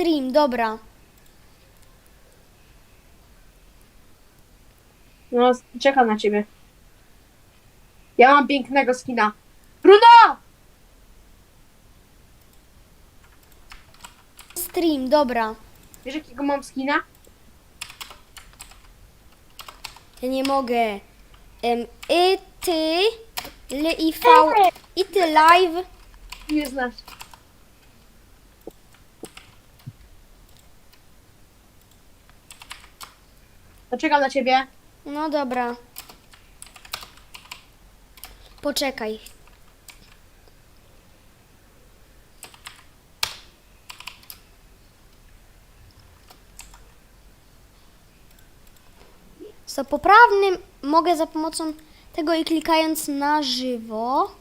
stream, dobra. No, czekam na ciebie. Ja mam pięknego skina. Bruno! Stream, dobra. Wiesz jakiego mam skina? Ja nie mogę. Em, I ty, L i V, i ty live. Nie znasz. To czekam na ciebie. No dobra. Poczekaj. Co poprawnym mogę za pomocą tego i klikając na żywo.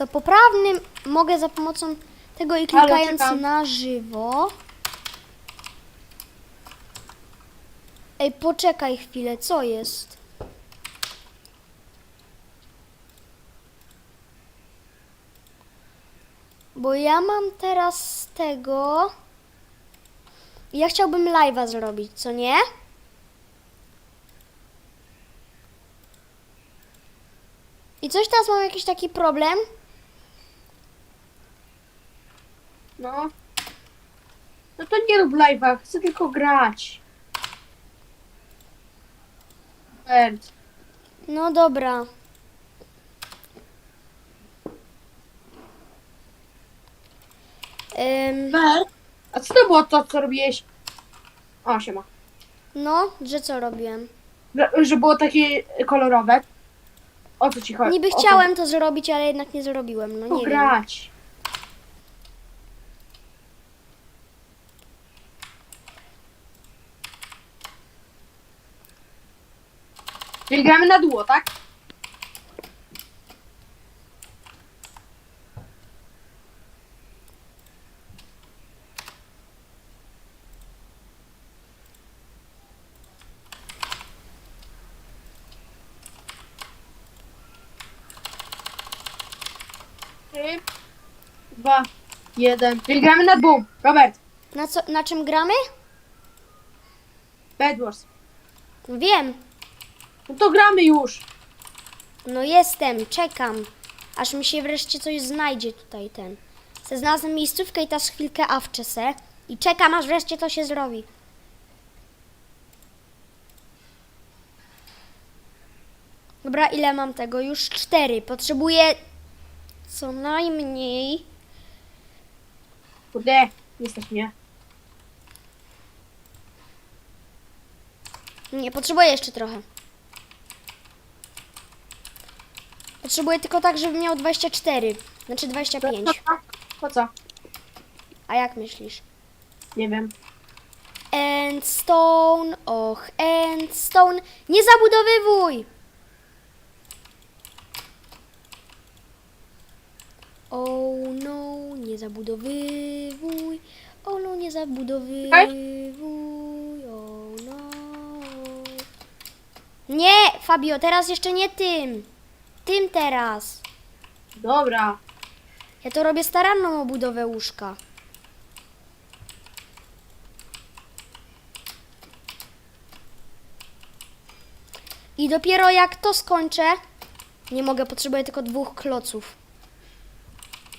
Co poprawnym mogę za pomocą tego i klikając na żywo. Ej, poczekaj chwilę, co jest? Bo ja mam teraz tego. Ja chciałbym live'a zrobić, co nie? I coś teraz mam jakiś taki problem. No. No to nie rób live'a, chcę tylko grać. Bert. No dobra. Ym, Bert? A co to było to, co robiłeś? O, siema. no, że co robiłem? Że, że było takie kolorowe. O co ci chodzi? Niby O chciałem to zrobić, ale jednak nie zrobiłem. No nie wiem. Pograć. Czyli gramy na duo, tak? Trzy, dwa, jeden. Czyli gramy na dwóch. Robert, Na, co, na czym gramy? Bad Wars. Wiem. No to gramy już. No jestem, czekam. Aż mi się wreszcie coś znajdzie tutaj ten. Se znalazłem miejscówkę i teraz chwilkę awczę se. I czekam, aż wreszcie to się zrobi. Dobra, ile mam tego? Już cztery. Potrzebuję co najmniej. Kurde, nie stać mnie. Nie, potrzebuję jeszcze trochę. Potrzebuję tylko tak, żeby miał 24. Znaczy 25. Po co? A jak myślisz? Nie wiem. Endstone, och, endstone. Nie zabudowywuj! Oh no, nie zabudowywuj. Oh no, nie zabudowywuj. Oh no. Nie, Fabio, teraz jeszcze nie tym. Tym teraz. Dobra. Ja to robię staranną obudowę łóżka. I dopiero jak to skończę, nie mogę, potrzebuję tylko dwóch kloców.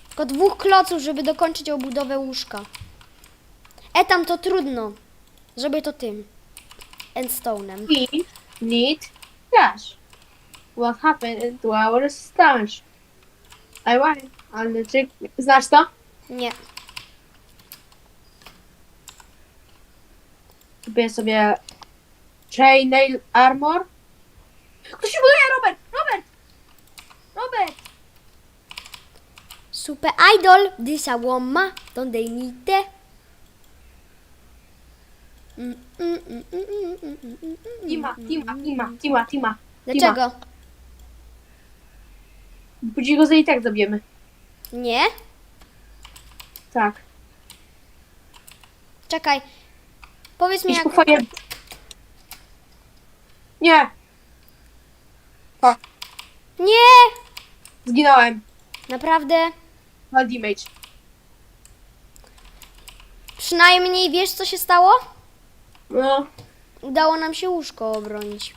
Tylko dwóch kloców, żeby dokończyć obudowę łóżka. E tam to trudno. Zrobię to tym. Endstone'em. We need cash. What happened to our stash? I won. Ale czy znasz to? Nie. Kupię sobie chain nail armor. Ktoś się buduje, Robert! Robert! Robert! Super idol, this a woman, don't they need the... Tima, Tima, Tima, Tima, Tima. Dlaczego? Tima. Później go i tak zabijemy. Nie? Tak. Czekaj. Powiedz mi Idź jak... po. Nie! O, Nie! zginąłem. Naprawdę? Bad damage. Przynajmniej wiesz co się stało? No. Udało nam się łóżko obronić.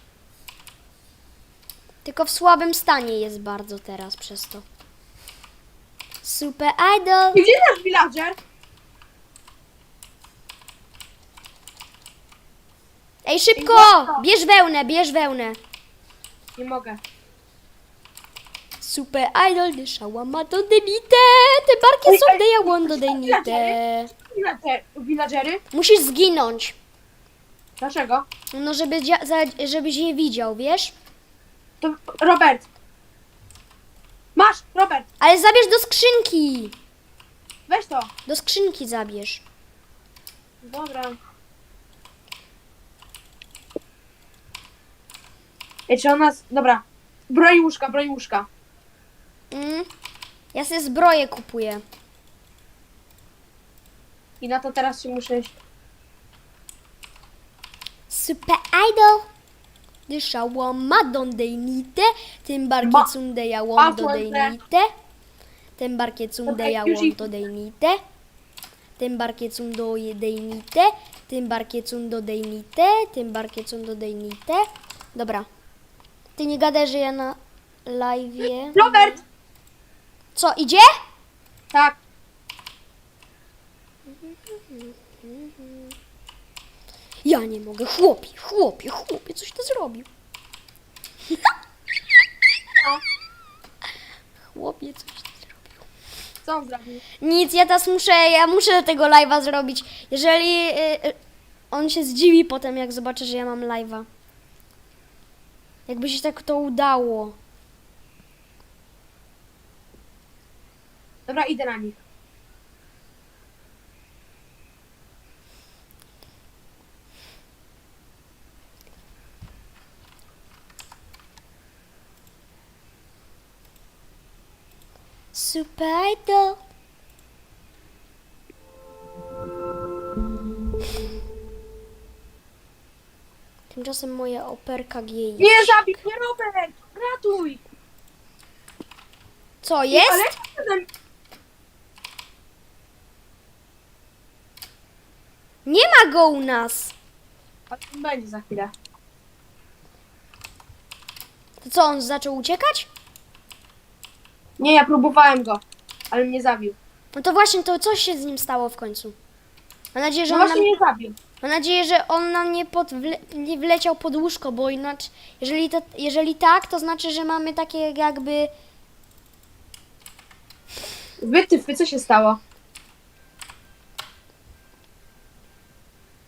Tylko w słabym stanie jest bardzo teraz przez to. Super Idol! Gdzie nasz villager? Ej, szybko! Bierz wełnę, bierz wełnę. Nie mogę. Super Idol, the shawama denite, te barki są de jałon do denite. Villager, villagery? Musisz zginąć. Dlaczego? No, żeby, dzia- za- żebyś je widział, wiesz? To Robert. Masz, Robert. Ale zabierz do skrzynki. Weź to. Do skrzynki zabierz. Dobra. Ej, czy ona... z- Dobra. Broń łóżka, broń łóżka. Mm. Ja sobie zbroję kupuję. I na to teraz się muszę... Super Idol. The shawama do denite, tym barki Ma- cunde jałon do Masłem, denite. Tym barkie cunde Dobra, już jałon ich- do denite. Tym barkie cundo deinite. Tym barkie cundo deinite. Tym barkie cundo deinite. Dobra. Ty nie gadaj, że ja na live'ie... Robert! Co, idzie? Tak. Ja nie mogę. Chłopie, chłopie, chłopie, coś to zrobił. Chłopie, coś to zrobił. Co on zrobił? Nic, ja teraz muszę, ja muszę tego live'a zrobić. Jeżeli y, y, on się zdziwi potem, jak zobaczy, że ja mam live'a. Jakby się tak to udało. Dobra, idę na nich. Idol. Tymczasem moja operka G. Nie zabij mnie, Robert! Ratuj! Co jest? Ale. Nie ma go u nas. On będzie za chwilę. To co, on zaczął uciekać? Nie, ja próbowałem go, ale mnie zabił. No to właśnie, to coś się z nim stało w końcu. Mam nadzieję, że No on nam, właśnie mnie zabił. mam nadzieję, że on nam nie, pod, wle, nie wleciał pod łóżko, bo inaczej, jeżeli, to, jeżeli tak, to znaczy, że mamy takie jakby... Wytyfy, co się stało?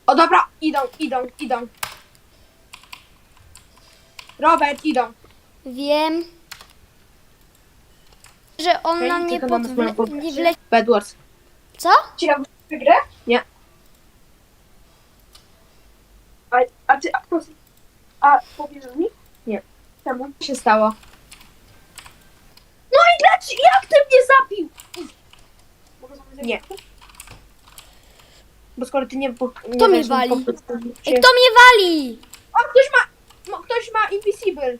O dobra, idą, idą, idą. Robert, idą. Wiem, że on nam nie, pod, nie wleciał... Bedwars. Co? Grę? Nie. A, a ty, a, a powiesz mi? Nie. Czemu? Co się stało? No i dlaczego, jak ty mnie zabił? Nie. Bo skoro ty nie... Po, nie Kto mnie wali? Ej, kto mnie wali? O, ktoś ma... No, ktoś ma Invisible.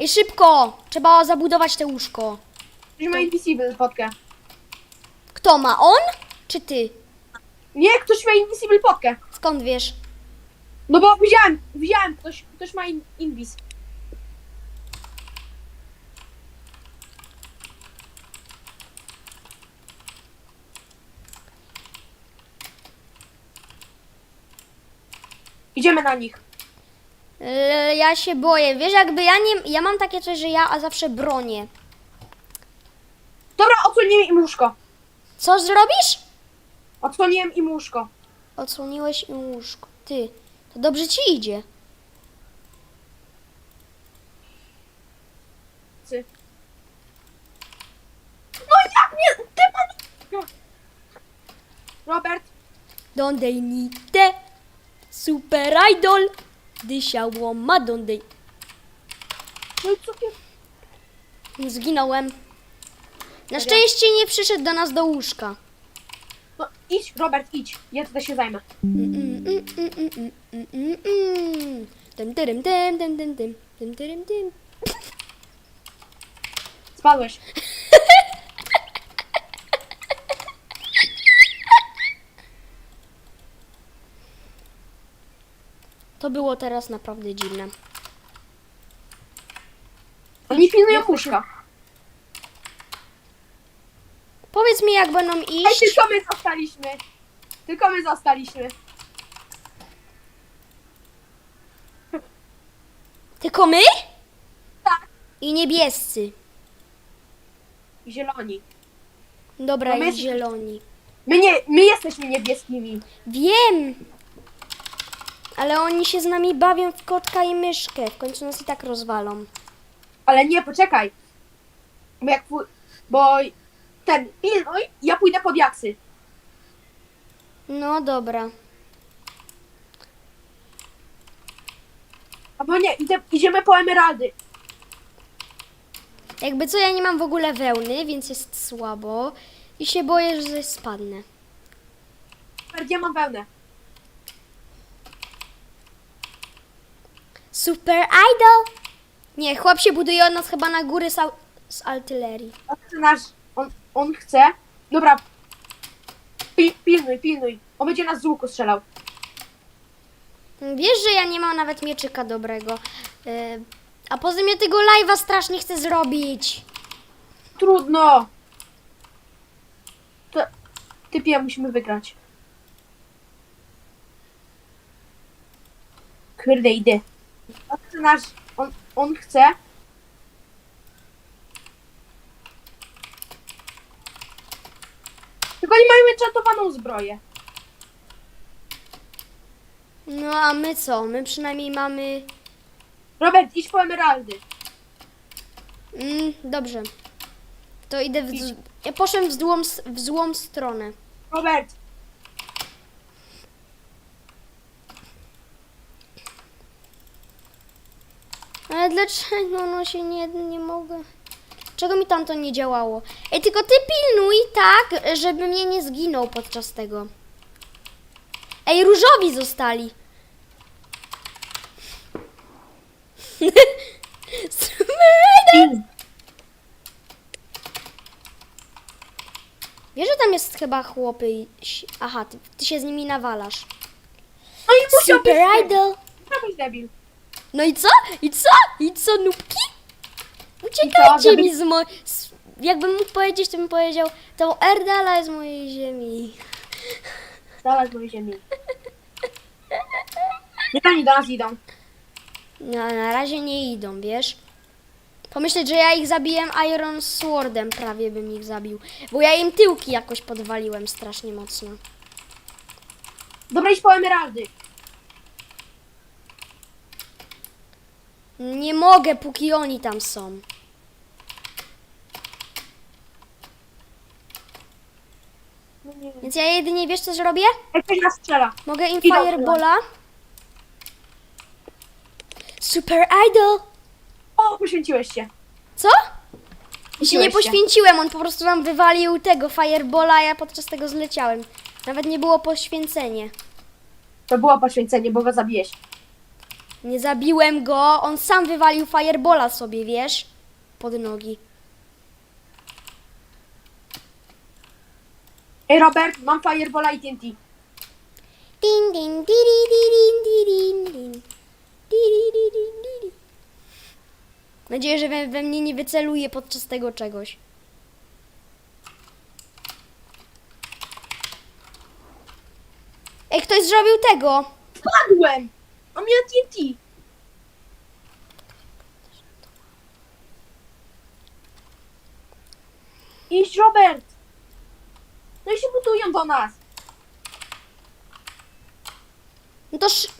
Ej, szybko! Trzeba zabudować te łóżko. Ktoś ma Invisible potkę. Kto ma? On? Czy ty? Nie, ktoś ma Invisible potkę. Skąd wiesz? No bo widziałem, widziałem, ktoś, ktoś ma in, Invis. Idziemy na nich. Ja się boję. Wiesz, jakby ja nie... Ja mam takie coś, że ja a zawsze bronię. Dobra, odsłoniłem im łóżko. Co zrobisz? Odsłoniłem im łóżko. Odsłoniłeś im łóżko. Ty, to dobrze ci idzie. Ty. No jak mnie... Ty pan... Robert, Donde nite. Super idol. Dysia łoma donde... no i ty... Zginąłem. Na szczęście nie przyszedł do nas do łóżka. No idź, Robert, idź. Ja tutaj się zajmę. Mm, mm, mm, mm, mm, mm, mm, mm. Tym, tyrym, tym, tym, tym, tym, tym, tyrym, tym. Spadłeś. To było teraz naprawdę dziwne. Oni pilnują łóżka. Powiedz mi, jak będą Ej, iść. tylko my zostaliśmy. Tylko my zostaliśmy. Tylko my? Tak. I niebiescy. Zieloni. Dobra, No my i zieloni. My nie, my jesteśmy niebieskimi. Wiem! Ale oni się z nami bawią w kotka i myszkę. W końcu nas i tak rozwalą. Ale nie, poczekaj. Bo jak pój- bo ten pilnuj, ja pójdę pod jaksy. No dobra. Albo nie, idę, idziemy po emeraldy. Jakby co, ja nie mam w ogóle wełny, więc jest słabo. I się boję, że spadnę. Robert, Ja mam wełnę. Super Idol! Nie, chłop się buduje od nas chyba na góry z, z artylerii. On chce nasz, on, on chce. Dobra. Pi, pilnuj, pilnuj. On będzie nas z łuku strzelał. Wiesz, że ja nie mam nawet mieczyka dobrego. Yy, a poza ja tego live'a strasznie chcę zrobić. Trudno. To, typie, musimy wygrać. Kurde, idę. On chce nasz, on, on chce. Tylko oni mają enchatowaną zbroję. No a my co? My przynajmniej mamy... Robert, idź po emeraldy. Mm, dobrze. To idę w... Ja poszłem w złą, w złą stronę. Robert, Ale dlaczego no się nie, nie mogę? Czego mi tam to nie działało? Ej, tylko ty pilnuj tak, żeby mnie nie zginął podczas tego. Ej, różowi zostali. Wiesz, że tam jest chyba chłopy i... Aha, ty, ty się z nimi nawalasz. no i musiał Super. Idol. Musiał być debil. No i co? I co? I co, nubki? Uciekajcie mi z mojej... Jakbym mógł powiedzieć, to bym powiedział, to Erdala z mojej ziemi. Dalej z mojej ziemi. Nie oni do nas idą. No, na razie nie idą, wiesz? Pomyśleć, że ja ich zabiłem Iron Swordem, prawie bym ich zabił. Bo ja im tyłki jakoś podwaliłem strasznie mocno. Dobra, idź po emeraldy. Nie mogę, póki oni tam są. No nie wiem. Więc ja jedynie, wiesz co zrobię? Jak ktoś nas strzela. Mogę im Idą Firebola. Super Idol! O, poświęciłeś się. Co? Ja się nie Poświęciłeś się. poświęciłem, on po prostu nam wywalił tego Firebola, a ja podczas tego zleciałem. Nawet nie było poświęcenie. To było poświęcenie, bo go zabiłeś. Nie zabiłem go, on sam wywalił Firebola sobie, wiesz? Pod nogi. Ej, Robert, mam firebola i TNT. Din din diri dirin dirin din. Diri dirin diri. Mam nadzieję, że we, we mnie nie wyceluje podczas tego czegoś. Ej, ktoś zrobił tego. Spadłem! A miałem TNT. Idź, Robert! No i się budują do nas. No to sz...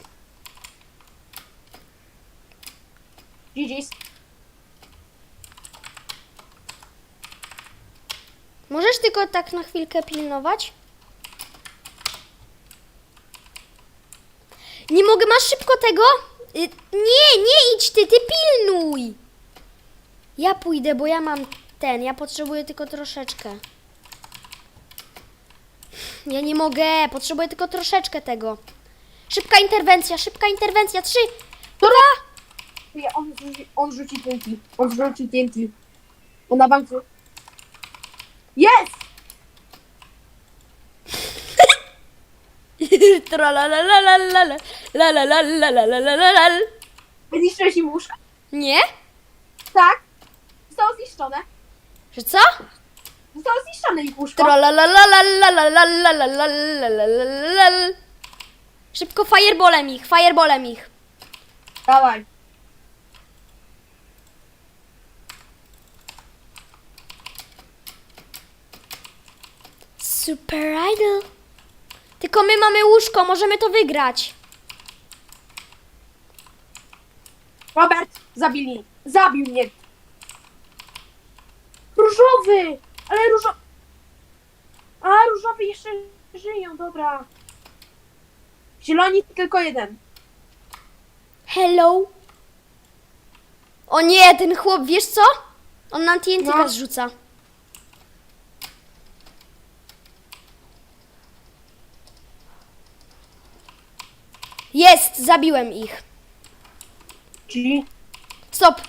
GG's. Możesz tylko tak na chwilkę pilnować? Nie mogę, masz szybko tego? Y, Nie, nie idź ty, ty pilnuj! Ja pójdę, bo ja mam ten, ja potrzebuję tylko troszeczkę. Ja nie mogę, potrzebuję tylko troszeczkę tego. Szybka interwencja, szybka interwencja, trzy, dwa. Nie, On rzuci, on rzuci TNT. On rzuci TNT. On na banku. Jest! Tralalalala, lalalalalalalalal. Zniszczyłeś im łóżka? Nie? Tak. Zostało zniszczone. Że co? Zostało zniszczone ich łóżko. Tralalalalalalalalalalalalal. Szybko fireballem ich, fireballem ich. Dawaj. Super Idol. Tylko my mamy łóżko, możemy to wygrać. Robert, zabili. Zabił mnie. Różowy! Ale różowy... A, różowy jeszcze żyją, dobra. Zieloni tylko jeden. Hello. O nie, ten chłop, wiesz co? On nam TNT No. rzuca. Jest, zabiłem ich. Czyli Stop.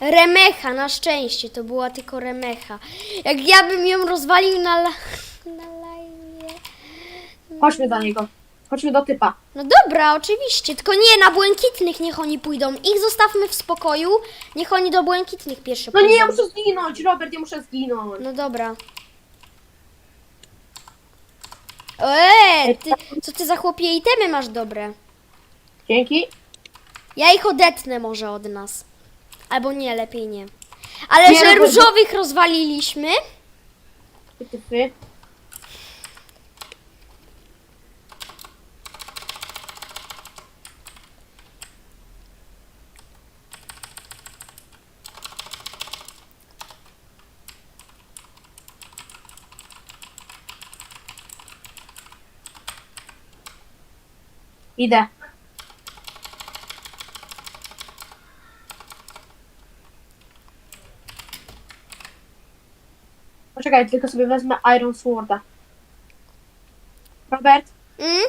Remecha, na szczęście, to była tylko remecha. Jak ja bym ją rozwalił na, la... na live. chodźmy do niego. Chodźmy do typa. No dobra, oczywiście, tylko nie na błękitnych niech oni pójdą. Ich zostawmy w spokoju, niech oni do błękitnych pierwsze No pójdą. nie, ja muszę zginąć, Robert, ja muszę zginąć. No dobra. Eee, ty, co ty za chłopie itemy masz dobre? Dzięki. Ja ich odetnę może od nas. Albo nie, lepiej nie. Ale Nie, że no bo- różowych rozwaliliśmy, Ty, ty, ty. Idę. Poczekaj, tylko sobie wezmę Iron Sworda. Robert, mm?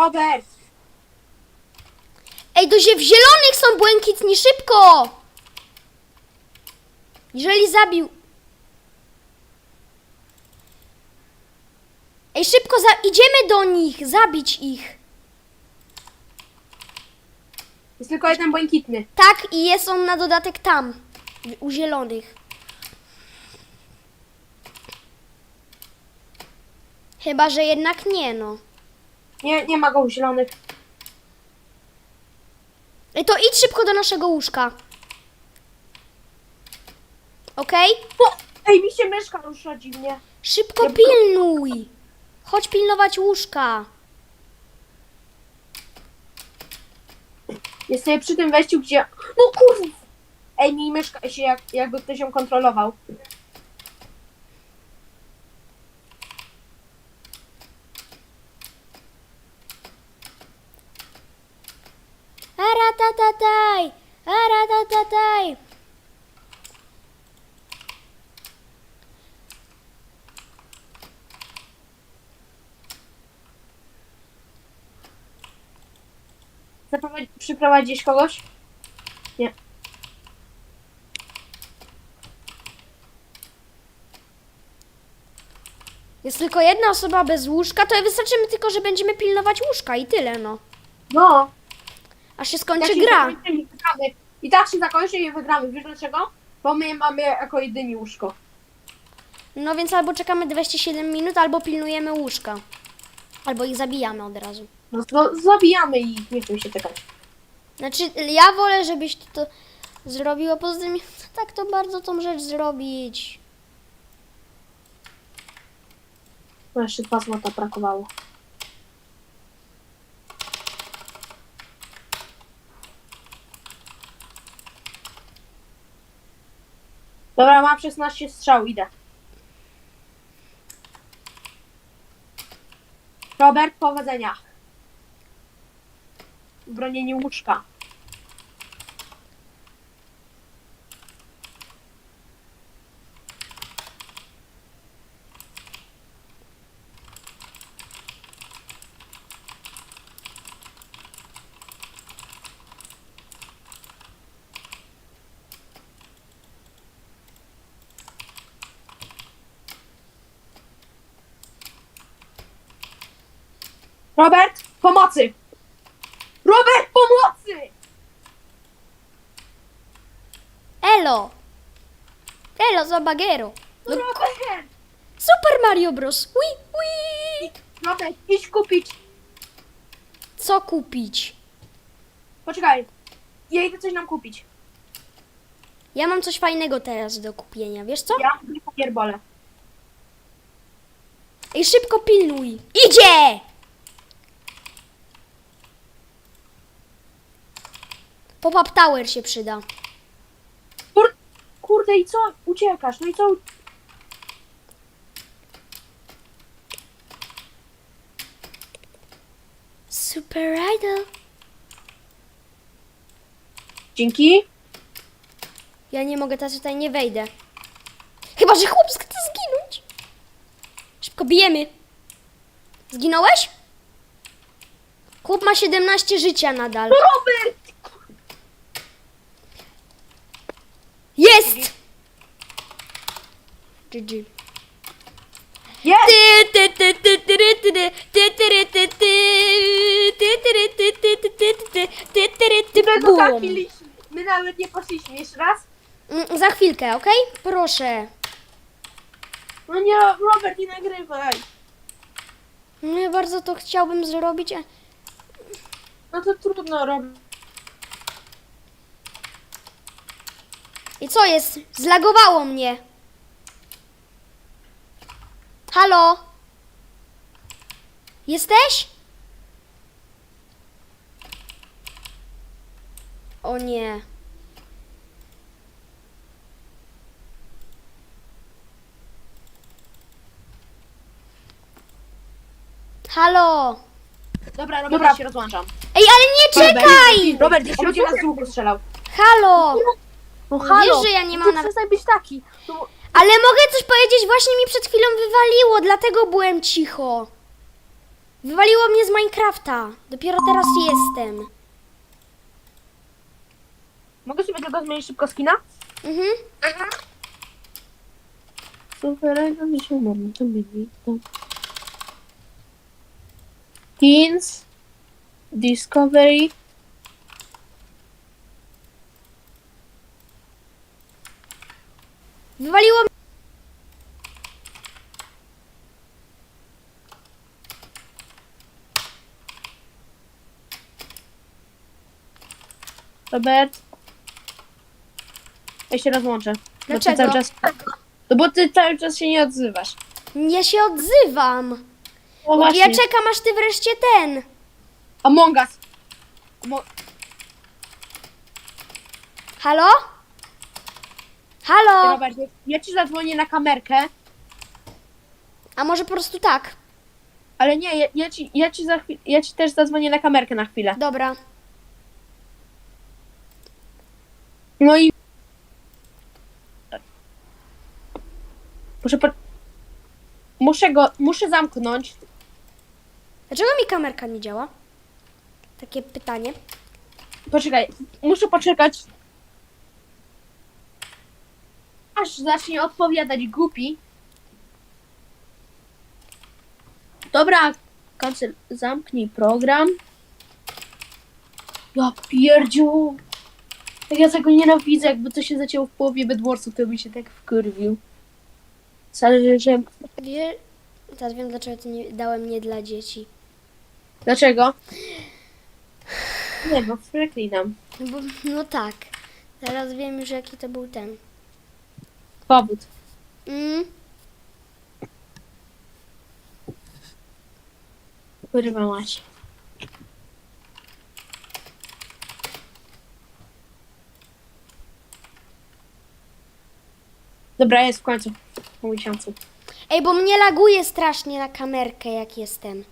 Robert! Ej, do zie- w zielonych są błękitni, szybko! Jeżeli zabił... Ej, szybko, za- idziemy do nich, zabić ich. Jest tylko jeden błękitny. Tak, i jest on na dodatek tam, w- u zielonych. Chyba, że jednak nie, no. Nie, nie ma go u zielonych. Ej, to idź szybko do naszego łóżka. Okej? O! Ej, mi się myszka rusza dziwnie. Szybko pilnuj. Chodź pilnować łóżka. Jest sobie przy tym wejściu, gdzie... No kurwa! Ej, mi myszka się jak, jakby ktoś ją kontrolował. Aratatataj! Aratatataj! Zaprowadzi, przyprowadzić kogoś? Nie. Jest tylko jedna osoba bez łóżka, to wystarczymy tylko, że będziemy pilnować łóżka i tyle, no. No. Aż się Tak skończy się gra. zakończy i wygramy. I tak się zakończy i wygramy. Wiesz dlaczego? Bo my mamy jako jedyni łóżko. No więc albo czekamy 27 minut, albo pilnujemy łóżka. Albo ich zabijamy od razu. No to zabijamy ich, nie chcę się czekać. Znaczy, ja wolę, żebyś ty to zrobiła. Poza tym, tak to bardzo tą rzecz zrobić. No jeszcze dwa złota brakowało. Dobra, mam 16 strzał, idę. Robert, powodzenia. W bronieniu łóżka. Robert, pomocy! Robert, pomocy! Elo! Elo, Zabagero! No, Robert! Super Mario Bros. Ui, ui. Robert, idź kupić. Co kupić? Poczekaj. Ja idę coś nam kupić. Ja mam coś fajnego teraz do kupienia, wiesz co? Ja nie popierbolę. I szybko pilnuj! Idzie! Pop-up tower się przyda. Kur... Kurde, i co? Uciekasz, no i co? Super Idol. Dzięki. Ja nie mogę teraz tutaj nie wejdę. Chyba, że chłop chce zginąć. Szybko bijemy. Zginąłeś? Chłop ma 17 życia nadal. Robert! Ty, ty, My go bum. trafiliśmy. My nawet nie poszliśmy. Jeszcze raz? Mm, Za chwilkę, okej? Proszę. No nie, Robert, nie nagrywaj. No ja bardzo to chciałbym zrobić, a... No to trudno, Robert. I co jest? Zlagowało mnie. Halo? Jesteś? O nie. Halo? Dobra, Robert, ja się rozłączam. Ej, ale nie czekaj! Robert, jeśli będzie nas z łuku strzelał. Halo? No halo, Wiesz, że ja nie mam Ty na- przestań być taki. No, Ale mogę coś powiedzieć, właśnie mi przed chwilą wywaliło, dlatego byłem cicho. Wywaliło mnie z Minecrafta. Dopiero teraz jestem. mogę sobie tego zmienić szybko skina? Mhm. Super, no się mam, to mieli. Skins. Discovery. Wywaliło mnie. Robert. Ja się rozłączę. Bo ty Dlaczego? cały czas... No bo ty cały czas się nie odzywasz. Ja się odzywam. O właśnie. ja czekam aż ty wreszcie ten. Among Us. Amo- Halo? Halo? Robert, ja ci zadzwonię na kamerkę, A może po prostu tak? ale nie, ja, ja, ci, ja, ci za chwil, ja ci też zadzwonię na kamerkę na chwilę. Dobra. No i... Muszę po... Muszę go, muszę zamknąć. Dlaczego mi kamerka nie działa? Takie pytanie. Poczekaj, muszę poczekać. Aż zacznie odpowiadać głupi. Dobra, kancel, zamknij program. Ja pierdziu. Jak ja tego nienawidzę, jakby to się zacięło w połowie Bedwarsów, to by się tak wkurwił. Zależy, że... Wie... Teraz wiem, dlaczego to nie... dałem nie dla dzieci. Dlaczego? Nie, bo przeklinam. No Bo, no tak. Teraz wiem już, jaki to był ten. Powód. Mm. Kurwa mać. Dobra, jest w końcu. Po miesiącu. Ej, bo mnie laguje strasznie na kamerkę, jak jestem.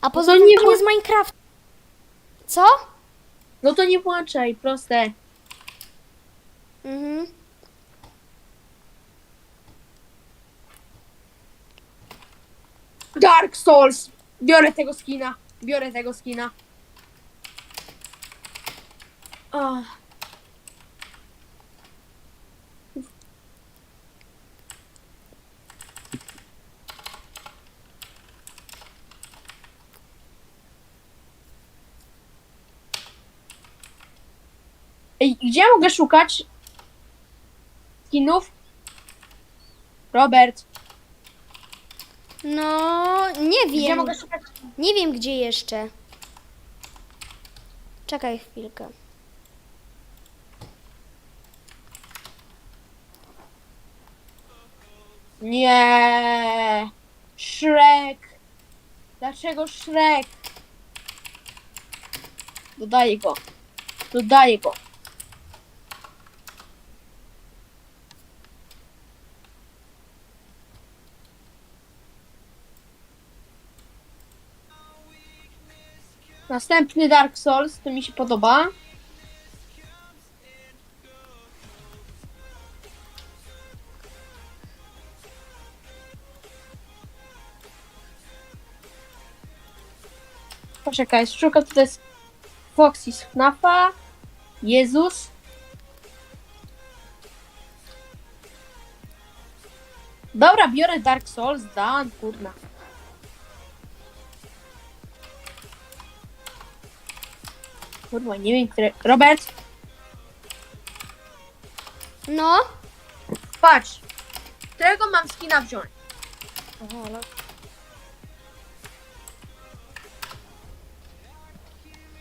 A poza to tym nie to było- jest Minecraft. Co? No to nie włączaj, proste. Mhm. Dark Souls! Biorę tego skina. Biorę tego skina. Oh. Ej, gdzie mogę szukać skinów? Robert, No, nie gdzie wiem. mogę szukać Nie wiem, gdzie jeszcze. Czekaj chwilkę. Nie. Shrek. Dlaczego Shrek? Dodaję go. Dodaję go. Następny Dark Souls, to mi się podoba. Poczekaj, szukam tutaj jest Foxy z FNAFa, Jezus. Dobra, biorę Dark Souls, dan, kurna. Kurwa, nie wiem, które... Robert, No. patrz. Którego mam skina wziąć?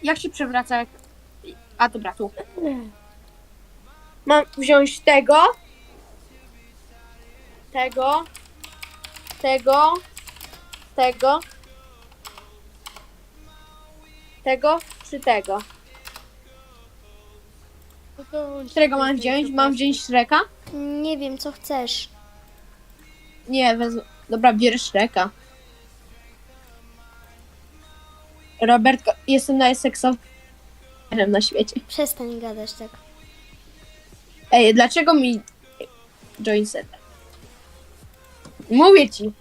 Jak się przewraca? Jak... A dobra, tu. Mam wziąć tego, tego, tego, tego, tego czy tego? Którego mam wziąć? Mam wziąć Shreka? Nie wiem, co chcesz. Nie, wezmę. Dobra, bierę Shreka. Robert, jestem najseksowniejszym na świecie. Przestań gadać tak. Ej, dlaczego mi join set? Mówię ci.